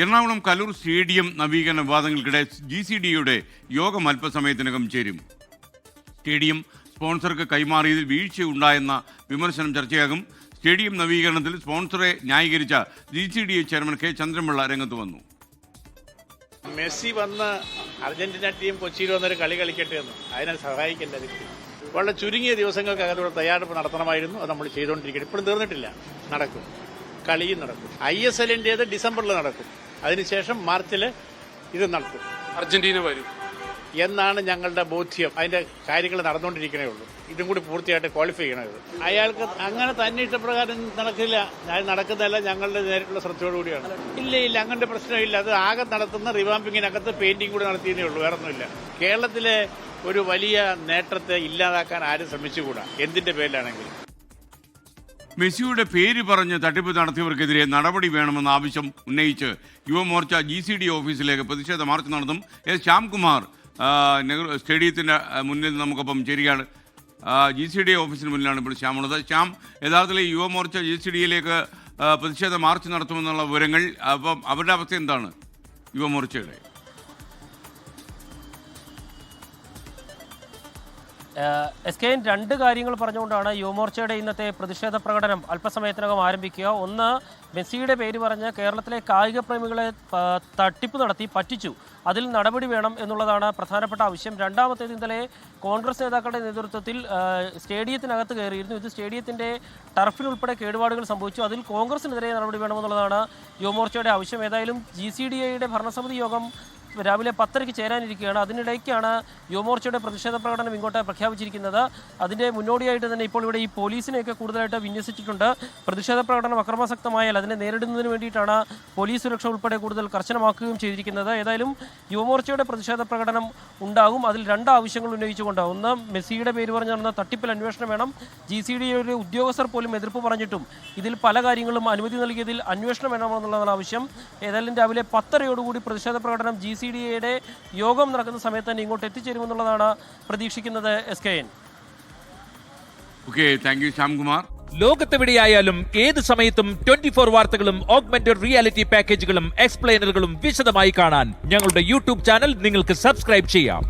Ernakulam Kaloor stadium നവീകരണ വിവാദങ്ങൾക്കിടെ G C ഡിയുടെ യോഗം അല്പസമയത്തിനകം ചേരും. സ്റ്റേഡിയം സ്പോൺസർക്ക് കൈമാറിയതിൽ വീഴ്ചയുണ്ടായെന്ന വിമർശനം ചർച്ചയാകും. സ്റ്റേഡിയം നവീകരണത്തിൽ സ്പോൺസറെ ന്യായീകരിച്ച G C D chairman K ചന്ദ്രമുള്ള രംഗത്ത് വന്നു. മെസ്സി വന്ന് അർജന്റീന ടീം കൊച്ചിയിൽ വന്നൊരു കളി കളിക്കട്ടെ എന്ന്. അതിനെ സഹായിക്കേണ്ട വളരെ ചുരുങ്ങിയ ദിവസങ്ങൾക്ക് ദിവസങ്ങൾക്കകത്തൂടെ തയ്യാറെടുപ്പ് നടത്തണമായിരുന്നു. അത് നമ്മൾ ചെയ്തുകൊണ്ടിരിക്കുന്നത് ഇപ്പോഴും തീർന്നിട്ടില്ല. നടക്കും. കളിയും നടക്കും. ഐ എസ് എല്ലിന്റേത് ഡിസംബറിൽ നടക്കും. അതിനുശേഷം മാർച്ചിൽ ഇത് നടക്കും. അർജന്റീന വരും. എന്നാണ് ഞങ്ങളുടെ ബോധ്യം. അതിന്റെ കാര്യങ്ങൾ നടന്നുകൊണ്ടിരിക്കണേ ഉള്ളൂ. ഇതും കൂടി പൂർത്തിയായിട്ട് ക്വാളിഫൈ ചെയ്യണത് അയാൾക്ക് അങ്ങനെ തന്നെ ഇഷ്ടപ്രകാരം നടക്കില്ല. ഞാൻ നടക്കുന്നതല്ല ഞങ്ങളുടെ നേരിട്ടുള്ള ശ്രദ്ധയോടുകൂടിയാണ് ഇല്ല ഇല്ല അങ്ങനത്തെ പ്രശ്നമില്ല. അത് ആകെ നടത്തുന്ന റിവാമ്പിങ്ങിനകത്ത് പെയിന്റിംഗ് കൂടി നടത്തിയതേ ഉള്ളൂ. വേറെ ഒന്നുമില്ല കേരളത്തിലെ ഒരു വലിയ നേട്ടത്തെ ഇല്ലാതാക്കാൻ ആരും ശ്രമിച്ചുകൂടാ. എന്തിന്റെ പേരിലാണെങ്കിലും. മെസ്സിയുടെ പേര് പറഞ്ഞ് തട്ടിപ്പ് നടത്തിയവർക്കെതിരെ നടപടി വേണമെന്ന ആവശ്യം ഉന്നയിച്ച് യുവമോർച്ച ജി സി ഡി ഓഫീസിലേക്ക് പ്രതിഷേധ മാർച്ച് നടത്തും. എസ് ശ്യാംകുമാർ നെഹ്റു സ്റ്റേഡിയത്തിന്റെ മുന്നിൽ നമുക്കൊപ്പം ചേരുകയാണ്. ജി സി ഡി ഓഫീസിന് മുന്നിലാണ് ഇപ്പോൾ ശ്യാമുള്ളത്. ശ്യാം യഥാർത്ഥത്തിൽ യുവമോർച്ച ജി സി ഡിയിലേക്ക് പ്രതിഷേധ മാർച്ച് നടത്തുമെന്നുള്ള വിവരങ്ങൾ അപ്പം അവരുടെ അവസ്ഥ എന്താണ്? യുവമോർച്ചയുടെ എസ് കെ എൻ രണ്ട് കാര്യങ്ങൾ പറഞ്ഞുകൊണ്ടാണ് യുവമോർച്ചയുടെ ഇന്നത്തെ പ്രതിഷേധ പ്രകടനം അല്പസമയത്തിനകം ആരംഭിക്കുക. ഒന്ന് മെസ്സിയുടെ പേര് പറഞ്ഞ് കേരളത്തിലെ കായിക പ്രേമികളെ തട്ടിപ്പ് നടത്തി പറ്റിച്ചു. അതിൽ നടപടി വേണം എന്നുള്ളതാണ് പ്രധാനപ്പെട്ട ആവശ്യം. രണ്ടാമത്തേത് ഇന്നലെ കോൺഗ്രസ് നേതാക്കളുടെ നേതൃത്വത്തിൽ സ്റ്റേഡിയത്തിനകത്ത് കയറിയിരുന്നു. ഇത് സ്റ്റേഡിയത്തിന്റെ ടർഫിനുൾപ്പെടെ കേടുപാടുകൾ സംഭവിച്ചു. അതിൽ കോൺഗ്രസിനെതിരെ നടപടി വേണമെന്നുള്ളതാണ് യുവമോർച്ചയുടെ ആവശ്യം. ഏതായാലും ജി സി ഡി എയുടെ ഭരണസമിതി യോഗം രാവിലെ പത്തരയ്ക്ക് ചേരാനിരിക്കുകയാണ്. അതിനിടയ്ക്കാണ് യുവമോർച്ചയുടെ പ്രതിഷേധ പ്രകടനം ഇങ്ങോട്ട് പ്രഖ്യാപിച്ചിരിക്കുന്നത്. അതിന്റെ മുന്നോടിയായിട്ട് തന്നെ ഇപ്പോൾ ഇവിടെ ഈ പോലീസിനെയൊക്കെ കൂടുതലായിട്ട് വിന്യസിച്ചിട്ടുണ്ട്. പ്രതിഷേധ പ്രകടനം അക്രമാസക്തമായാൽ അതിനെ നേരിടുന്നതിന് വേണ്ടിയിട്ടാണ് പോലീസ് സുരക്ഷ ഉൾപ്പെടെ കൂടുതൽ കർശനമാക്കുകയും ചെയ്തിരിക്കുന്നത്. ഏതായാലും യുവമോർച്ചയുടെ പ്രതിഷേധ പ്രകടനം ഉണ്ടാകും. അതിൽ രണ്ട് ആവശ്യങ്ങൾ ഉന്നയിച്ചുകൊണ്ട് ഒന്ന് മെസ്സിയുടെ പേര് പറഞ്ഞു നടന്ന തട്ടിപ്പിൽ അന്വേഷണം വേണം. ജി സി ഡി ഒരു ഉദ്യോഗസ്ഥർ പോലും എതിർപ്പ് പറഞ്ഞിട്ടും ഇതിൽ പല കാര്യങ്ങളും അനുമതി നൽകിയതിൽ അന്വേഷണം വേണമെന്നുള്ളതാണ് ആവശ്യം. ഏതായാലും രാവിലെ പത്തരയോടുകൂടി പ്രതിഷേധ പ്രകടനം ജി സി ഡി എയുടെ യോഗം നടക്കുന്ന സമയത്ത് തന്നെ ഇങ്ങോട്ട് എത്തിച്ചേരുമെന്നുള്ളതാണ് പ്രതീക്ഷിക്കുന്നത് S K N. Okay thank you Shyamkumar ലോകത്തെവിടെയായാലും ഏത് സമയത്തും ട്വന്റി ഫോർ വാർത്തകളും ഓഗ്മെന്റഡ് റിയാലിറ്റി പാക്കേജുകളും എക്സ്പ്ലെയിനറുകളും വിശദമായി കാണാൻ ഞങ്ങളുടെ യൂട്യൂബ് ചാനൽ നിങ്ങൾക്ക് സബ്സ്ക്രൈബ് ചെയ്യാം.